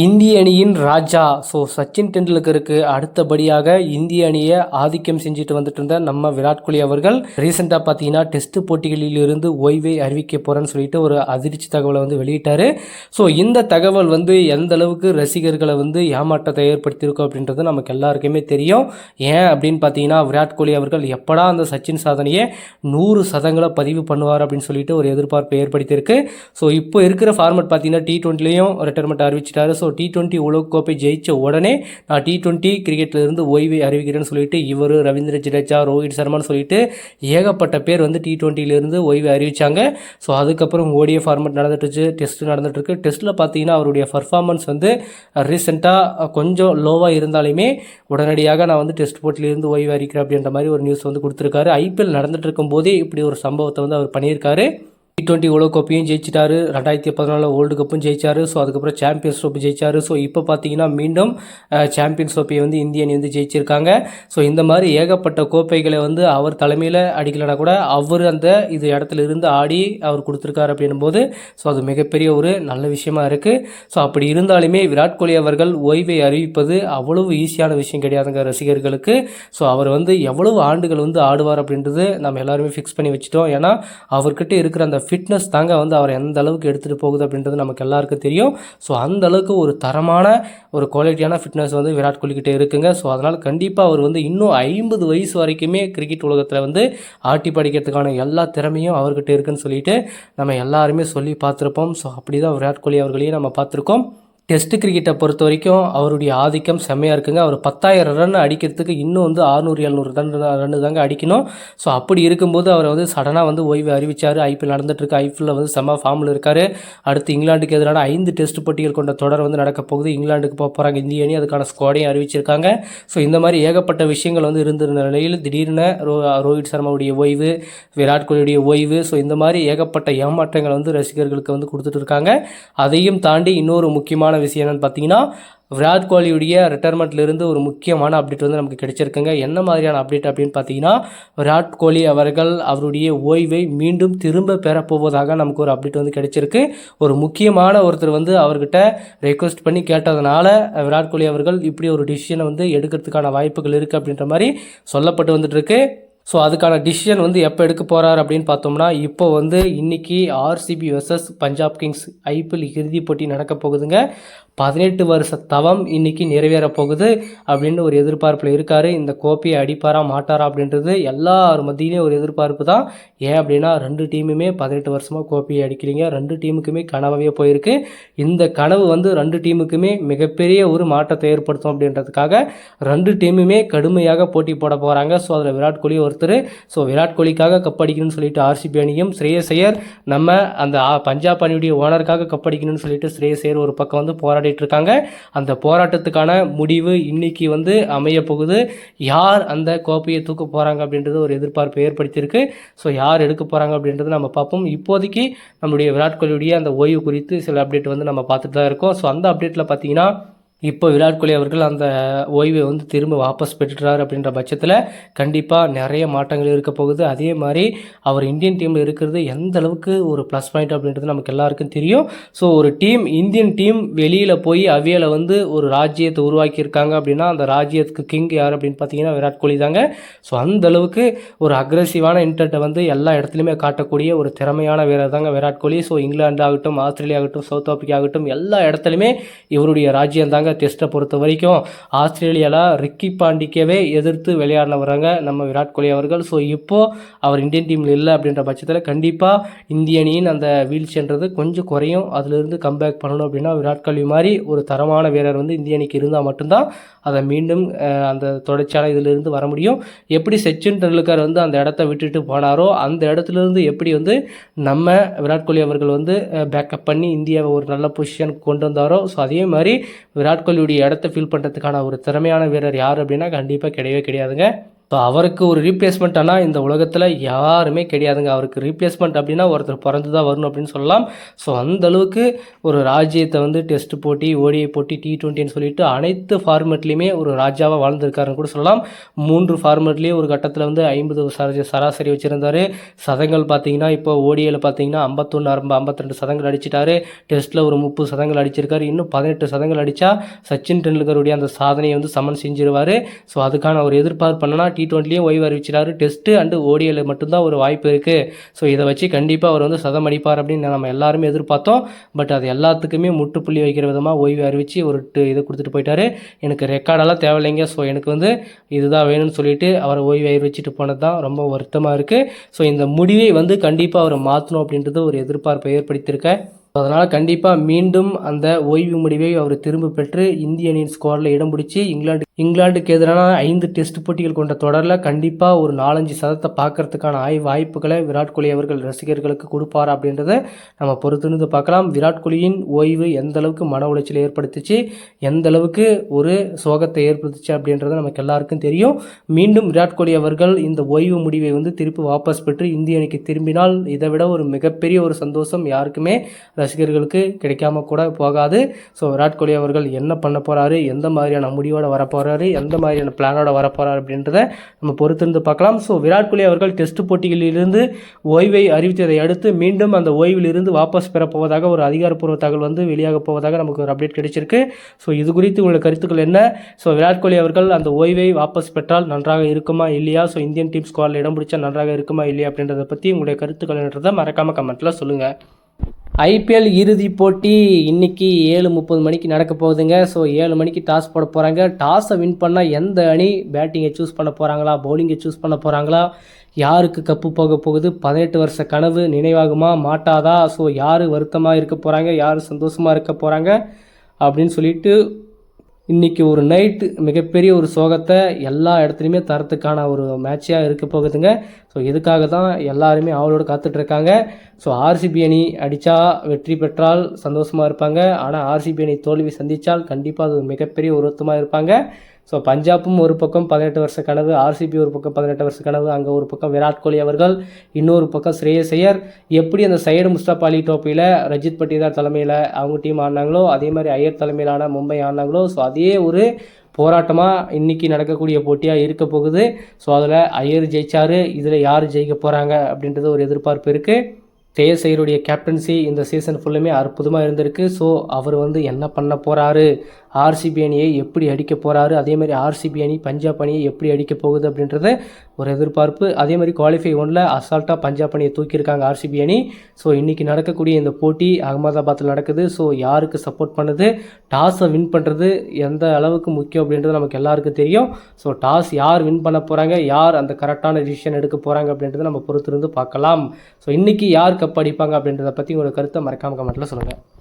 இந்திய அணியின் ராஜா. ஸோ சச்சின் டெண்டுல்கருக்கு அடுத்தபடியாக இந்திய அணியை ஆதிக்கம் செஞ்சுட்டு வந்துட்டு இருந்த நம்ம விராட் கோலி அவர்கள் ரீசெண்டாக பார்த்தீங்கன்னா டெஸ்ட் போட்டிகளில் இருந்து ஓய்வை அறிவிக்க போகிறேன்னு சொல்லிட்டு ஒரு அதிர்ச்சி தகவலை வந்து வெளியிட்டார். ஸோ இந்த தகவல் வந்து எந்த அளவுக்கு ரசிகர்களை வந்து ஏமாற்றத்தை ஏற்படுத்தியிருக்கோம் அப்படின்றது நமக்கு எல்லாருக்குமே தெரியும். ஏன் அப்படின்னு பார்த்தீங்கன்னா விராட் கோலி அவர்கள் எப்படா அந்த சச்சின் சாதனையை நூறு சதங்களை பதிவு பண்ணுவார் அப்படின்னு சொல்லிட்டு ஒரு எதிர்பார்ப்பை ஏற்படுத்தியிருக்கு. ஸோ இப்போ இருக்கிற ஃபார்மெட் பார்த்தீங்கன்னா டி ட்வெண்ட்டிலையும் ரிட்டைர்மெண்ட் அறிவிச்சிட்டாரு. ஸோ டி டுவெண்ட்டி உலகக்கோப்பை ஜெயித்த உடனே நான் டி டுவெண்ட்டி கிரிக்கெட்லேருந்து ஓய்வை அறிவிக்கிறேன்னு சொல்லிட்டு இவர் ரவீந்திர ஜடேஜா ரோஹித் சர்மான்னு சொல்லிட்டு ஏகப்பட்ட பேர் வந்து டி டுவெண்ட்டிலேருந்து ஓய்வை அறிவிச்சாங்க. ஸோ அதுக்கப்புறம் ஓடிய ஃபார்மெட் நடந்துட்டுச்சு டெஸ்ட் நடந்துட்டுருக்கு. டெஸ்ட்டில் பார்த்தீங்கன்னா அவருடைய பர்ஃபார்மன்ஸ் வந்து ரீசெண்டாக கொஞ்சம் லோவாக இருந்தாலுமே உடனடியாக நான் வந்து டெஸ்ட் போட்டியிலேருந்து ஓய்வு அறிவிக்கிறேன் அப்படின்ற மாதிரி ஒரு நியூஸ் வந்து கொடுத்துருக்காரு. ஐபிஎல் நடந்துட்டு இருக்கும் போதே இப்படி ஒரு சம்பவத்தை வந்து அவர் பண்ணியிருக்காரு. டி டுவெண்ட்டி உலகக்கோப்பையும் ஜெயிச்சிட்டாரு. ரெண்டாயிரத்தி பதினாலு வேர்ல்டு கப்பும் ஜெயிச்சாரு. ஸோ அதுக்கப்புறம் சாம்பியன்ஸ் ட்ரோஃபி ஜெயிச்சாரு. ஸோ இப்போ பார்த்தீங்கன்னா மீண்டும் சாம்பியன்ஸ் ட்ரோஃபியை வந்து இந்திய அணி வந்து ஜெயிச்சிருக்காங்க. ஸோ இந்த மாதிரி ஏகப்பட்ட கோப்பைகளை வந்து அவர் தலைமையில் அடிக்கலைன்னா கூட அவர் அந்த இது இடத்துல இருந்து ஆடி அவர் கொடுத்துருக்காரு அப்படின்னும் போது ஸோ அது மிகப்பெரிய ஒரு நல்ல விஷயமா இருக்குது ஸோ அப்படி இருந்தாலுமே விராட் கோலி அவர்கள் ஓய்வை அறிவிப்பது அவ்வளவு ஈஸியான விஷயம் கிடையாதுங்க ரசிகர்களுக்கு. ஸோ அவர் வந்து எவ்வளவு ஆண்டுகள் வந்து ஆடுவார் அப்படின்றது நம்ம எல்லாருமே ஃபிக்ஸ் பண்ணி வச்சுட்டோம். ஏன்னா அவர்கிட்ட இருக்கிற அந்த ஃபிட்னஸ் தாங்க வந்து அவர் எந்த அளவுக்கு எடுத்துகிட்டு போகுது அப்படின்றது நமக்கு எல்லாருக்கும் தெரியும். ஸோ அந்த அளவுக்கு ஒரு தரமான ஒரு குவாலிட்டியான ஃபிட்னஸ் வந்து விராட் கோலிக்கிட்டே இருக்குங்க. ஸோ அதனால் கண்டிப்பாக அவர் வந்து இன்னும் ஐம்பது வயசு வரைக்குமே கிரிக்கெட் உலகத்தில் வந்து ஆட்டி படிக்கிறதுக்கான எல்லா திறமையும் அவர்கிட்ட இருக்குன்னு சொல்லிட்டு நம்ம எல்லாருமே சொல்லி பார்த்துருப்போம். ஸோ அப்படி தான் விராட் கோலி அவர்களையும் நம்ம பார்த்துருக்கோம். டெஸ்ட் கிரிக்கெட்டை பொறுத்த வரைக்கும் அவருடைய ஆதிக்கம் செம்மையாக இருக்குங்க. அவர் பத்தாயிரம் ரன் அடிக்கிறதுக்கு இன்னும் வந்து ஆறுநூறு எழுநூறு ரன் ரன் தாங்க அடிக்கணும். ஸோ அப்படி இருக்கும்போது அவர் வந்து சடனாக வந்து ஓய்வு அறிவிச்சார். ஐபிஎல் நடந்துட்டுருக்கு ஐபிஎல்ல வந்து செம்ம ஃபார்மில் இருக்கார். அடுத்து இங்கிலாந்துக்கு எதிரான ஐந்து டெஸ்ட் போட்டிகள் கொண்ட தொடர் வந்து நடக்க போகுது. இங்கிலாந்துக்கு போக போகிறாங்க இந்திய அணி அதுக்கான ஸ்குவாடையும் அறிவிச்சிருக்காங்க. ஸோ இந்த மாதிரி ஏகப்பட்ட விஷயங்கள் வந்து இருந்திருந்த நிலையில் திடீர்னு ரோ ரோஹித் சர்மாவுடைய ஓய்வு விராட் கோலியுடைய ஓய்வு. ஸோ இந்த மாதிரி ஏகப்பட்ட ஏமாற்றங்கள் வந்து ரசிகர்களுக்கு வந்து கொடுத்துட்டு இருக்காங்க. அதையும் தாண்டி இன்னொரு முக்கியமான விஷயம் என்னென்னு பார்த்தீங்கன்னா விராட் கோலியுடைய ரிட்டைர்மெண்ட்லேருந்து ஒரு முக்கியமான அப்டேட் வந்து நமக்கு கிடைச்சிருக்குங்க. என்ன மாதிரியான அப்டேட் அப்படின்னு பார்த்தீங்கன்னா விராட் கோலி அவர்கள் அவருடைய ஓய்வை மீண்டும் திரும்ப பெறப்போவதாக நமக்கு ஒரு அப்டேட் வந்து கிடைச்சிருக்கு. ஒரு முக்கியமான ஒருத்தர் வந்து அவர்கிட்ட ரெக்வஸ்ட் பண்ணி கேட்டதுனால விராட் கோலி அவர்கள் இப்படி ஒரு டிசிஷனை வந்து எடுக்கிறதுக்கான வாய்ப்புகள் இருக்குது அப்படின்ற மாதிரி சொல்லப்பட்டு வந்துட்டுருக்கு ஸோ அதுக்கான டிசிஷன் வந்து எப்போ எடுக்க போகிறார் அப்படின்னு பார்த்தோம்னா இப்போ வந்து இன்றைக்கி RCB versus Punjab Kings IPL இறுதிப் போட்டி நடக்க போகுதுங்க. பதினெட்டு வருஷ தவம் இன்றைக்கி நிறைவேற போகுது அப்படின்னு ஒரு எதிர்பார்ப்பில் இருக்கார். இந்த கோப்பையை அடிப்பாரா மாட்டாரா அப்படின்றது எல்லார் மத்தியிலையும் ஒரு எதிர்பார்ப்பு தான். ஏன் அப்படின்னா ரெண்டு டீமுமே பதினெட்டு வருஷமாக கோப்பையை அடிக்கிறீங்க. ரெண்டு டீமுக்குமே கனவாகவே போயிருக்கு. இந்த கனவு வந்து ரெண்டு டீமுக்குமே மிகப்பெரிய ஒரு மாற்றத்தை ஏற்படுத்தும் அப்படின்றதுக்காக ரெண்டு டீமுமே கடுமையாக போட்டி போட போகிறாங்க ஸோ அதில் விராட் கோலி ஒருத்தர். ஸோ விராட் கோலிக்காக கப்படிக்கணும்னு சொல்லிட்டு ஆர்சிபி அணியும் ஸ்ரேயஸ் ஐயர். நம்ம அந்த பஞ்சாப் அணியுடைய ஓனருக்காக கப்படிக்கணும்னு சொல்லிட்டு ஸ்ரேயஸ் ஐயர் ஒரு பக்கம் வந்து போராடிட்டு இருக்காங்க அந்த போராட்டத்துக்கான முடிவு இன்னைக்கு வந்து அமைய போகுது யார் அந்த கோப்பையை தூக்க போகிறாங்க அப்படின்றது ஒரு எதிர்பார்ப்பை ஏற்படுத்தியிருக்கு. ஸோ யார் எடுக்க போகிறாங்க அப்படின்றது நம்ம பார்ப்போம். இப்போதைக்கு நம்முடைய விராட் கோலியுடைய அந்த ஓய்வு குறித்து சில அப்டேட் வந்து நம்ம பார்த்துட்டு தான் இருக்கோம். ஸோ அந்த அப்டேட்டில் பார்த்தீங்கன்னா இப்போ விராட் கோலி அவர்கள் அந்த ஓய்வை வந்து திரும்ப வாபஸ் பெற்றுறாரு அப்படின்ற பட்சத்தில் கண்டிப்பாக நிறைய மாற்றங்கள் இருக்க போகுது. அதே மாதிரி அவர் இந்தியன் டீமில் இருக்கிறது எந்த அளவுக்கு ஒரு ப்ளஸ் பாயிண்ட் அப்படின்றது நமக்கு எல்லாருக்கும் தெரியும். ஸோ ஒரு டீம் இந்தியன் டீம் வெளியில் போய் அவியலை வந்து ஒரு ராஜ்யத்தை உருவாக்கியிருக்காங்க அப்படின்னா அந்த ராஜ்யத்துக்கு கிங் யார் அப்படின்னு பார்த்தீங்கன்னா விராட் கோலி தாங்க. ஸோ அந்த அளவுக்கு ஒரு அக்ரெசிவான இன்டர்ட்டை வந்து எல்லா இடத்துலையுமே காட்டக்கூடிய ஒரு திறமையான வீரர் தாங்க விராட் கோலி. ஸோ இங்கிலாந்து ஆகட்டும் ஆஸ்திரேலியா ஆகட்டும் சவுத் ஆப்பிரிக்கா ஆகட்டும் எல்லா இடத்துலையுமே இவருடைய ராஜ்யம் தாங்க டெஸ்ட்டை பொறுத்த வரைக்கும் ஆஸ்திரேலியாவில் ரிக்கி பாண்டிக்கவே எதிர்த்து விளையாடினவராங்க நம்ம விராட் கோலி அவர்கள். ஸோ இப்போது அவர் இந்தியன் டீமில் இல்லை அப்படின்ற பட்சத்தில் கண்டிப்பாக இந்திய அணியின் அந்த வீழ்ச்சின்றது கொஞ்சம் குறையும். அதிலிருந்து கம்பேக் பண்ணணும் அப்படின்னா விராட் கோலி மாதிரி ஒரு தரமான வீரர் வந்து இந்திய அணிக்கு இருந்தால் மட்டும்தான் அதை மீண்டும் அந்த தொடர்ச்சியான இதிலிருந்து வர முடியும். எப்படி சச்சின் டெண்டுல்கர் வந்து அந்த இடத்த விட்டுட்டு போனாரோ அந்த இடத்துலேருந்து எப்படி வந்து நம்ம விராட் கோலி அவர்கள் வந்து பேக்கப் பண்ணி இந்தியாவை ஒரு நல்ல பொசிஷனுக்கு கொண்டு வந்தாரோ ஸோ அதே மாதிரி விராட் நாட்களுடைய இடத்த ஃபில் பண்ணுறதுக்கான ஒரு திறமையான வீரர் யார் அப்படின்னா கண்டிப்பாக கிடையவே கிடையாதுங்க. ஸோ அவருக்கு ஒரு ரீப்ளேஸ்மெண்ட் ஆனால் இந்த உலகத்தில் யாருமே கிடையாதுங்க. அவருக்கு ரீப்ளேஸ்மெண்ட் அப்படின்னா ஒருத்தர் பிறந்து தான் வரணும் அப்படின்னு சொல்லலாம். ஸோ அந்த அளவுக்கு ஒரு ராஜ்யத்தை வந்து டெஸ்ட் போட்டி ஓடிஐ போட்டி டி டுவெண்ட்டின்னு சொல்லிட்டு அனைத்து ஃபார்மேட்லேயுமே ஒரு ராஜாவாக வாழ்ந்திருக்காருன்னு கூட சொல்லலாம். மூன்று ஃபார்மேட்லேயே ஒரு கட்டத்தில் வந்து ஐம்பது சர சராசரி வச்சுருந்தார். சதங்கள் பார்த்தீங்கன்னா இப்போ ஓடிஐயில் பார்த்தீங்கன்னா ஐம்பத்தொன்று அறுபது ஐம்பத்திரெண்டு சதங்கள் அடிச்சிட்டாரு. டெஸ்ட்டில் ஒரு முப்பது சதங்கள் அடிச்சிருக்காரு. இன்னும் பதினெட்டு சதங்கள் அடித்தா சச்சின் டெண்டுல்கருடைய அந்த சாதனையை வந்து சமன் செஞ்சிருவார். ஸோ அதுக்கான ஒரு எதிர்பார்ப்பு என்னன்னா டி டி ட்வெண்ட்டிலையும் ஓய்வு அறிவிச்சிட்டாரு. டெஸ்ட்டு அண்டு ஓடியில் மட்டும்தான் ஒரு வாய்ப்பு இருக்குது ஸோ இதை வச்சு கண்டிப்பாக அவர் வந்து சதம் அடிப்பார் அப்படின்னு நம்ம எல்லாருமே எதிர்பார்த்தோம். பட் அது எல்லாத்துக்குமே முட்டுப்புள்ளி வைக்கிற விதமாக ஓய்வு அறிவித்து ஒரு டு- கொடுத்துட்டு போயிட்டாரு. எனக்கு ரெக்கார்டெல்லாம் தேவையில்லைங்க. ஸோ எனக்கு வந்து இதுதான் வேணும்னு சொல்லிட்டு அவரை ஓய்வு அறிவிச்சிட்டு போனது தான் ரொம்ப வருத்தமாக இருக்குது ஸோ இந்த முடிவை வந்து கண்டிப்பாக அவரை மாற்றணும் அப்படின்றது ஒரு எதிர்பார்ப்பை ஏற்படுத்தியிருக்கேன் அதனால் கண்டிப்பாக மீண்டும் அந்த ஓய்வு முடிவை அவர் திரும்ப பெற்று இந்திய அணியின் ஸ்குவாடில் இடம் பிடிச்சி இங்கிலாந்து இங்கிலாந்துக்கு எதிரான ஐந்து டெஸ்ட் போட்டிகள் கொண்ட தொடரில் கண்டிப்பாக ஒரு நாலஞ்சு சதத்தை பார்க்கறதுக்கான ஆய் வாய்ப்புகளை விராட் கோலி அவர்கள் ரசிகர்களுக்கு கொடுப்பார் அப்படின்றத நம்ம பொறுத்திருந்து பார்க்கலாம். விராட் கோலியின் ஓய்வு எந்த அளவுக்கு மன உளைச்சலை ஏற்படுத்திச்சு எந்த அளவுக்கு ஒரு சோகத்தை ஏற்படுத்துச்சு அப்படின்றது நமக்கு எல்லாருக்கும் தெரியும். மீண்டும் விராட் கோலி அவர்கள் இந்த ஓய்வு முடிவை வந்து திருப்பி வாபஸ் பெற்று இந்திய அணிக்கு திரும்பினால் இதை விட ஒரு மிகப்பெரிய ஒரு சந்தோஷம் யாருக்குமே ரசிகர்களுக்கு கிடைக்காம கூட போகாது. ஸோ விராட் கோலி அவர்கள் என்ன பண்ண போகிறாரு எந்த மாதிரியான முடிவோடு வரப்போகிறார் போகிறாரு எந்த மாதிரியான பிளானோட வர அப்படின்றத நம்ம பொறுத்திருந்து பார்க்கலாம். ஸோ விராட் கோலி அவர்கள் டெஸ்ட் போட்டிகளிலிருந்து ஓய்வை அறிவித்ததை அடுத்து மீண்டும் அந்த ஓய்விலிருந்து வாபஸ் பெறப்போவதாக ஒரு அதிகாரப்பூர்வ தகவல் வந்து வெளியாக போவதாக நமக்கு ஒரு அப்டேட் கிடைச்சிருக்கு. ஸோ இது குறித்து உங்களுடைய கருத்துக்கள் என்ன? ஸோ விராட் கோலி அவர்கள் அந்த ஓய்வை வாபஸ் பெற்றால் நன்றாக இருக்குமா இல்லையா? ஸோ இந்தியன் டீம் ஸ்குவாடில் இடம் பிடிச்சா நன்றாக இருக்குமா இல்லையா அப்படின்றத பற்றி உங்களுடைய கருத்துக்கள் என்றதை மறக்காமல் கமெண்ட்டில் சொல்லுங்கள் ஐபிஎல் இறுதி போட்டி இன்றைக்கி ஏழு முப்பது மணிக்கு நடக்க போகுதுங்க. ஸோ ஏழு மணிக்கு டாஸ் போட போகிறாங்க டாஸை வின் பண்ணால் எந்த அணி பேட்டிங்கை சூஸ் பண்ண போகிறாங்களா பவுலிங்கை சூஸ் பண்ண போகிறாங்களா யாருக்கு கப்பு போக போகுது? பதினெட்டு வருஷ கனவு நினைவாகுமா? மாட்டாதா? ஸோ யார் வருத்தமாக இருக்க போகிறாங்க யார் சந்தோஷமாக இருக்க போகிறாங்க அப்படின்னு சொல்லிட்டு இன்றைக்கி ஒரு நைட்டு மிகப்பெரிய ஒரு சோகத்தை எல்லா இடத்துலையுமே தரத்துக்கான ஒரு மேட்சாக இருக்க போகுதுங்க. ஸோ இதுக்காக தான் எல்லாருமே அவளோட காத்துட்ருக்காங்க ஸோ ஆர்சிபி அணி அடித்தா வெற்றி பெற்றால் சந்தோஷமாக இருப்பாங்க. ஆனால் ஆர்சிபி அணி தோல்வி சந்தித்தால் கண்டிப்பாக அது மிகப்பெரிய ஒரு வருத்தமாக இருப்பாங்க. ஸோ பஞ்சாப்பும் ஒரு பக்கம் பதினெட்டு வருஷ கனவு ஆர்சிபி ஒரு பக்கம் பதினெட்டு வருஷ கனவு அங்கே ஒரு பக்கம் விராட் கோலி அவர்கள் இன்னொரு பக்கம் ஸ்ரேயஸ் ஐயர். எப்படி அந்த சைடு முஸ்தாப் அலி டோப்பியில் ரஜித் பட்டிதார் தலைமையில் அவங்க டீம் ஆடினாங்களோ அதே மாதிரி ஐயர் தலைமையிலான மும்பை ஆடினாங்களோ ஸோ அதே ஒரு போராட்டமாக இன்னைக்கு நடக்கக்கூடிய போட்டியாக இருக்க போகுது. ஸோ அதில் ஐயர் ஜெயிச்சாரு இதில் யார் ஜெயிக்க போகிறாங்க அப்படின்றது ஒரு எதிர்பார்ப்பு இருக்குது ஸ்ரேயஸ் ஐயருடைய கேப்டன்சி இந்த சீசன் ஃபுல்லுமே அற்புதமாக இருந்திருக்கு. ஸோ அவர் வந்து என்ன பண்ண போகிறாரு ஆர்சிபி அணியை எப்படி அடிக்க போகிறாரு அதே மாதிரி ஆர்சிபி அணி பஞ்சாப் அணியை எப்படி அடிக்க போகுது அப்படின்றத ஒரு எதிர்பார்ப்பு. அதே மாதிரி குவாலிஃபை ஒன்றில் அசால்ட்டாக பஞ்சாப் அணியை தூக்கியிருக்காங்க ஆர்சிபி அணி. ஸோ இன்றைக்கி நடக்கக்கூடிய இந்த போட்டி அகமதாபாத்தில் நடக்குது. ஸோ யாருக்கு சப்போர்ட் பண்ணுது? டாஸை வின் பண்ணுறது எந்த அளவுக்கு முக்கியம் அப்படின்றது நமக்கு எல்லாருக்கும் தெரியும். ஸோ டாஸ் யார் வின் பண்ண போகிறாங்க யார் அந்த கரெக்டான டிசிஷன் எடுக்க போகிறாங்க அப்படின்றத நம்ம பொறுத்திருந்து பார்க்கலாம். ஸோ இன்றைக்கி யார் கப் அடிப்பாங்க அப்படின்றத பற்றி உங்களோட கருத்தை மறக்காம கமெண்ட்டில் சொல்லுங்கள்